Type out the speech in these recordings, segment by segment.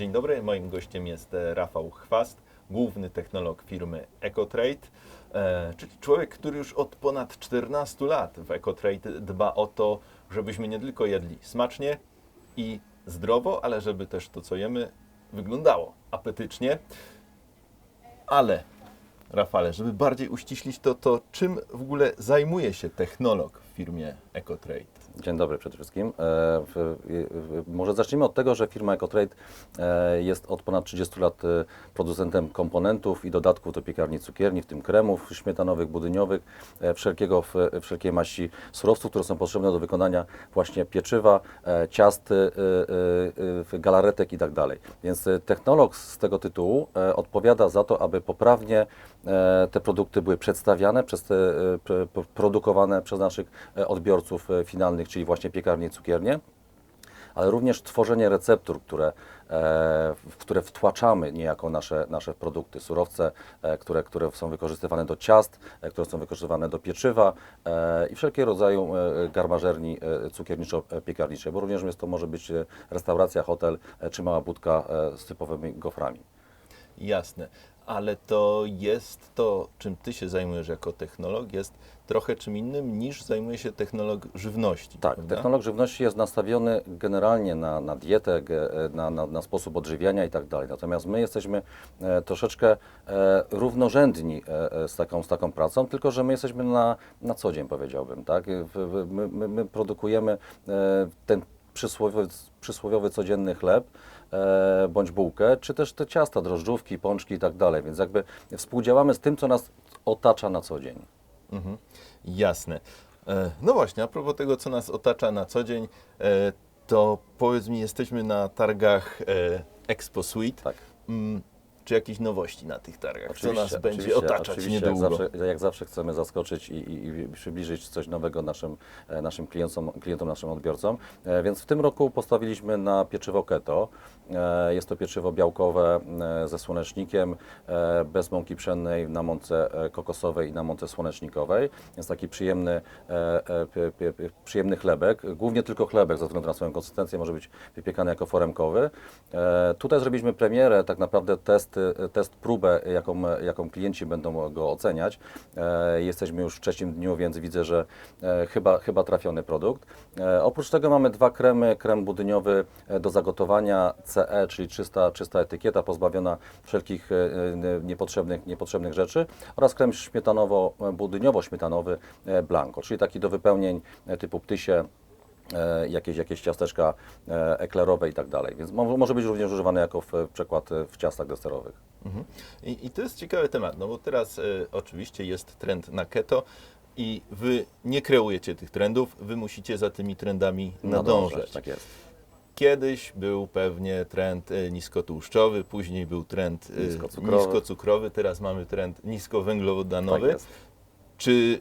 Dzień dobry, moim gościem jest e, Rafał Chwast, główny technolog firmy EcoTrade, e, czyli człowiek, który już od ponad 14 lat w EcoTrade dba o to, żebyśmy nie tylko jedli smacznie i zdrowo, ale żeby też to, co jemy, wyglądało apetycznie. Ale, Rafale, żeby bardziej uściślić to, to czym w ogóle zajmuje się technolog w firmie EcoTrade? Dzień dobry przede wszystkim. E, może zacznijmy od tego, że firma EcoTrade e, jest od ponad 30 lat e, producentem komponentów i dodatków do piekarni cukierni, w tym kremów śmietanowych, budyniowych, wszelkiego, wszelkiej maści surowców, które są potrzebne do wykonania właśnie pieczywa, ciast, galaretek i tak dalej. Więc technolog z tego tytułu odpowiada za to, aby poprawnie te produkty były przedstawiane, przez te, produkowane przez naszych odbiorców finalnych, czyli właśnie piekarnie i cukiernie ale również tworzenie receptur, które, e, w które wtłaczamy niejako nasze, nasze produkty, surowce, e, które, które są wykorzystywane do ciast, e, które są wykorzystywane do pieczywa i wszelkiego rodzaju garmażerni cukierniczo-piekarniczej, bo również jest to może być restauracja, hotel czy mała budka z typowymi goframi. Jasne, ale to jest to, czym ty się zajmujesz jako technolog, jest trochę czym innym niż zajmuje się technolog żywności. Tak, prawda? technolog żywności jest nastawiony generalnie na, na dietę, na, na, na sposób odżywiania i tak dalej. Natomiast my jesteśmy e, troszeczkę e, równorzędni e, e, z, taką, z taką pracą, tylko że my jesteśmy na, na co dzień, powiedziałbym. Tak? My, my, my produkujemy e, ten przysłowiowy, przysłowiowy codzienny chleb, bądź bułkę, czy też te ciasta, drożdżówki, pączki i tak dalej. Więc jakby współdziałamy z tym, co nas otacza na co dzień. Mhm. Jasne. E, No właśnie, a propos tego, co nas otacza na co dzień, e, to powiedz mi, jesteśmy na targach e, Expo Suite. Tak. Czy jakieś nowości na tych targach? Co nas będzie oczywiście, otaczać oczywiście, niedługo? Jak zawsze, jak zawsze chcemy zaskoczyć i, i, i przybliżyć coś nowego naszym, e, naszym klientom, klientom, naszym odbiorcom. E, Więc w tym roku postawiliśmy na pieczywo keto. E, Jest to pieczywo białkowe ze słonecznikiem, bez mąki pszennej, na mące kokosowej i na mące słonecznikowej. Jest taki przyjemny, przyjemny chlebek, głównie tylko chlebek ze względu na swoją konsystencję, może być wypiekany jako foremkowy. Tutaj zrobiliśmy premierę, tak naprawdę test, e, test próbę, jaką, jaką klienci będą go oceniać. E, Jesteśmy już w trzecim dniu, więc widzę, że e, chyba, chyba trafiony produkt. E, Oprócz tego mamy dwa kremy, krem budyniowy do zagotowania CE, czyli czysta, czysta etykieta, pozbawiona wszelkich niepotrzebnych, niepotrzebnych rzeczy oraz krem śmietanowo-budyniowo-śmietanowy Blanco, czyli taki do wypełnień typu ptysie, jakieś, jakieś ciasteczka e, eklerowe i tak dalej. Więc mo, może być również używany jako w, przekład e, w ciastach deserowych. Mhm. I, I to jest ciekawy temat, no bo teraz e, oczywiście jest trend na keto i wy nie kreujecie tych trendów, wy musicie za tymi trendami nadążać. Tak jest. Kiedyś był pewnie trend e, niskotłuszczowy, później był trend e, Niskocukrowy. niskocukrowy, teraz mamy trend niskowęglowodanowy. Tak jest. Czy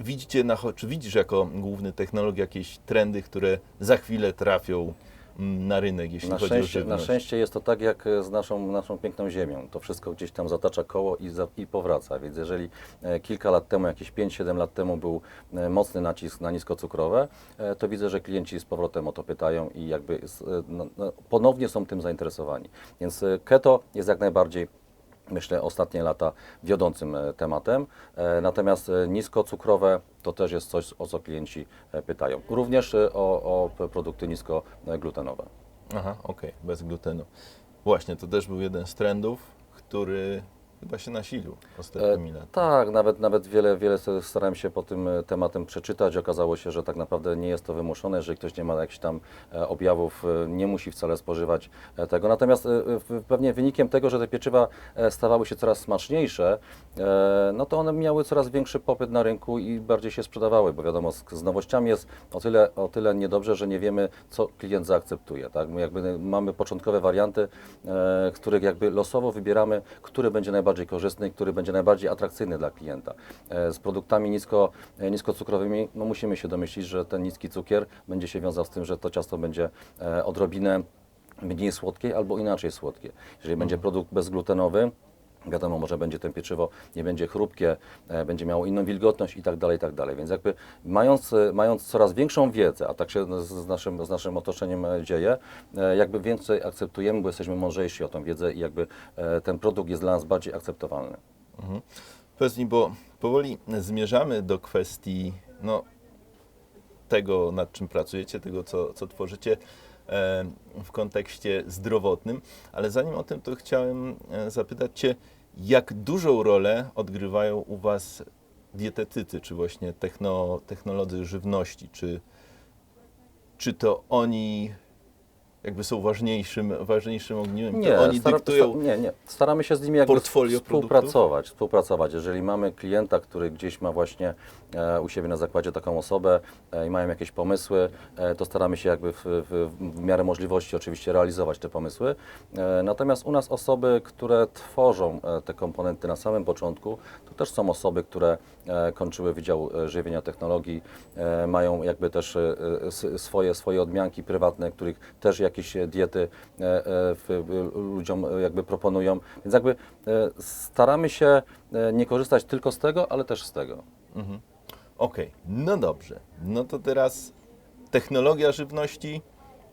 widzicie, na, czy widzisz jako główny technolog jakieś trendy, które za chwilę trafią mm, na rynek, jeśli Na chodzi szczęście, o na żywność? szczęście jest to tak jak e, z naszą, naszą piękną ziemią. To wszystko gdzieś tam zatacza koło i, za, i powraca. Więc jeżeli e, kilka lat temu, jakieś 5-7 lat temu był e, mocny nacisk na niskocukrowe, to widzę, że klienci z powrotem o to pytają i jakby no, no, ponownie są tym zainteresowani. Więc keto jest jak najbardziej myślę, ostatnie lata wiodącym e, tematem. E, Natomiast e, niskocukrowe to też jest coś, o co klienci pytają. Również o, o produkty niskoglutenowe. Aha, okej, bez glutenu. Właśnie, to też był jeden z trendów, który chyba się nasilił ostatnimi laty. Tak, nawet, nawet wiele, wiele starałem się po tym e, tematem przeczytać. Okazało się, że tak naprawdę nie jest to wymuszone, jeżeli ktoś nie ma jakichś tam e, objawów, e, nie musi wcale spożywać e, tego. Natomiast e, pewnie wynikiem tego, że te pieczywa e, stawały się coraz smaczniejsze, e, no to one miały coraz większy popyt na rynku i bardziej się sprzedawały, bo wiadomo, z, z nowościami jest o tyle, o tyle niedobrze, że nie wiemy, co klient zaakceptuje. Tak? My jakby mamy początkowe warianty, e, których jakby losowo wybieramy, który będzie najbardziej korzystny, który będzie najbardziej atrakcyjny dla klienta. E, Z produktami nisko, e, niskocukrowymi no musimy się domyślić, że ten niski cukier będzie się wiązał z tym, że to ciasto będzie e, odrobinę mniej słodkie albo inaczej słodkie. Jeżeli będzie produkt bezglutenowy, Wiadomo, może będzie to pieczywo, nie będzie chrupkie, e, będzie miało inną wilgotność i tak dalej, i tak dalej. Więc jakby mając, e, mając coraz większą wiedzę, a tak się z, naszym, z naszym otoczeniem e, dzieje, jakby więcej akceptujemy, bo jesteśmy mądrzejsi o tą wiedzę i jakby ten produkt jest dla nas bardziej akceptowalny. Powiedz mi, bo powoli zmierzamy do kwestii no, tego, nad czym pracujecie, tego, co, co tworzycie w kontekście zdrowotnym, ale zanim o tym, to chciałem zapytać Cię, jak dużą rolę odgrywają u Was dietetycy, czy właśnie techno, technolodzy żywności, czy, czy to oni jakby są ważniejszym, ważniejszym ogniwem, to oni stara- dyktują... sta- nie, nie. Staramy się z nimi jakby portfolio współpracować, współpracować. Jeżeli mamy klienta, który gdzieś ma właśnie e, u siebie na zakładzie taką osobę e, i mają jakieś pomysły, e, to staramy się jakby w, w, w miarę możliwości oczywiście realizować te pomysły. E, natomiast u nas osoby, które tworzą e, te komponenty na samym początku, to też są osoby, które e, kończyły Wydział Żywienia Technologii, mają jakby też swoje, swoje odmianki prywatne, których też jakieś e, diety e, e, ludziom jakby proponują. Więc jakby staramy się nie korzystać tylko z tego, ale też z tego. Mhm. Okej, no dobrze. No to teraz technologia żywności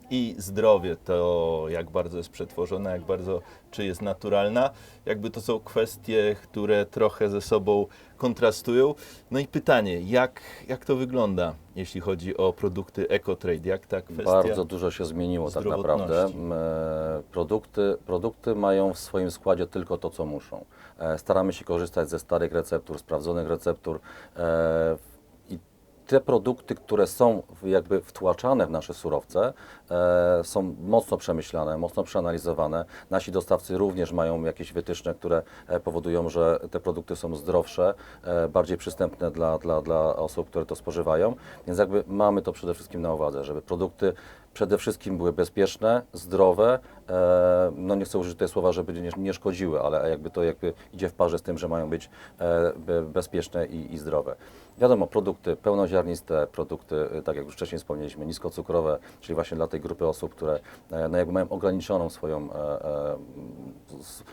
i zdrowie. To jak bardzo jest przetworzona, jak bardzo czy jest naturalna. Jakby to są kwestie, które trochę ze sobą kontrastują. No i pytanie, jak, jak to wygląda, jeśli chodzi o produkty EcoTrade? Jak ta kwestia... Bardzo dużo się zmieniło tak naprawdę. e, Produkty, produkty mają w swoim składzie tylko to, co muszą. E, Staramy się korzystać ze starych receptur, sprawdzonych receptur e, te produkty, które są jakby wtłaczane w nasze surowce, e, są mocno przemyślane, mocno przeanalizowane. Nasi dostawcy również mają jakieś wytyczne, które e, powodują, że te produkty są zdrowsze, e, bardziej przystępne dla, dla, dla osób, które to spożywają. Więc jakby mamy to przede wszystkim na uwadze, żeby produkty przede wszystkim były bezpieczne, zdrowe. E, no nie chcę użyć te słowa, żeby nie, nie szkodziły, ale jakby to jakby idzie w parze z tym, że mają być e, be- bezpieczne i, i zdrowe. Wiadomo, produkty pełnoziarniste, produkty, e, tak jak już wcześniej wspomnieliśmy, niskocukrowe, czyli właśnie dla tej grupy osób, które e, no jakby mają ograniczoną swoją e, e,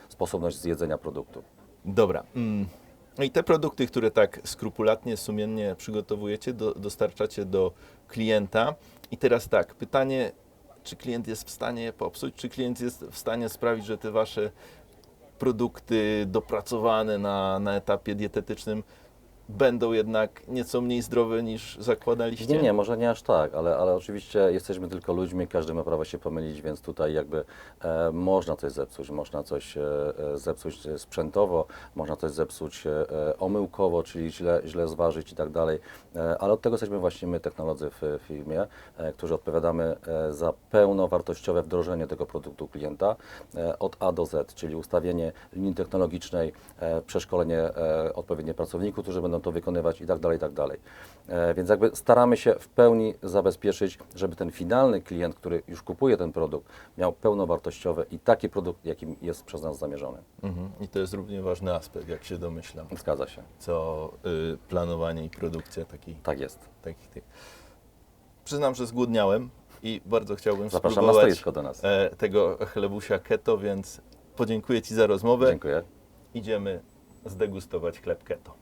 sposobność zjedzenia produktu. Dobra. Mm. No i te produkty, które tak skrupulatnie, sumiennie przygotowujecie, do, dostarczacie do klienta. I teraz tak, pytanie, czy klient jest w stanie je popsuć, czy klient jest w stanie sprawić, że te wasze produkty dopracowane na, na etapie dietetycznym będą jednak nieco mniej zdrowe niż zakładaliście? Nie, nie, może nie aż tak, ale, ale oczywiście jesteśmy tylko ludźmi, każdy ma prawo się pomylić, więc tutaj jakby e, można coś zepsuć, można coś e, e, zepsuć e, sprzętowo, można coś zepsuć e, e, omyłkowo, czyli źle, źle zważyć i tak dalej, e, ale od tego jesteśmy właśnie my, technolodzy w firmie, e, którzy odpowiadamy e, za pełnowartościowe wdrożenie tego produktu klienta e, od A do Z, czyli ustawienie linii technologicznej, e, przeszkolenie e, odpowiednich pracowników, którzy będą to wykonywać i tak dalej, i tak dalej. E, Więc jakby staramy się w pełni zabezpieczyć, żeby ten finalny klient, który już kupuje ten produkt, miał pełnowartościowy i taki produkt, jakim jest przez nas zamierzony. Mhm. I to jest równie ważny aspekt, jak się domyślam, Zgadza się. co y, planowanie i produkcja takiej Tak jest. takich tych. Przyznam, że zgłodniałem i bardzo chciałbym Zapraszam na stoisko do nas. e, tego chlebusia keto, więc podziękuję Ci za rozmowę. Dziękuję. Idziemy zdegustować chleb keto.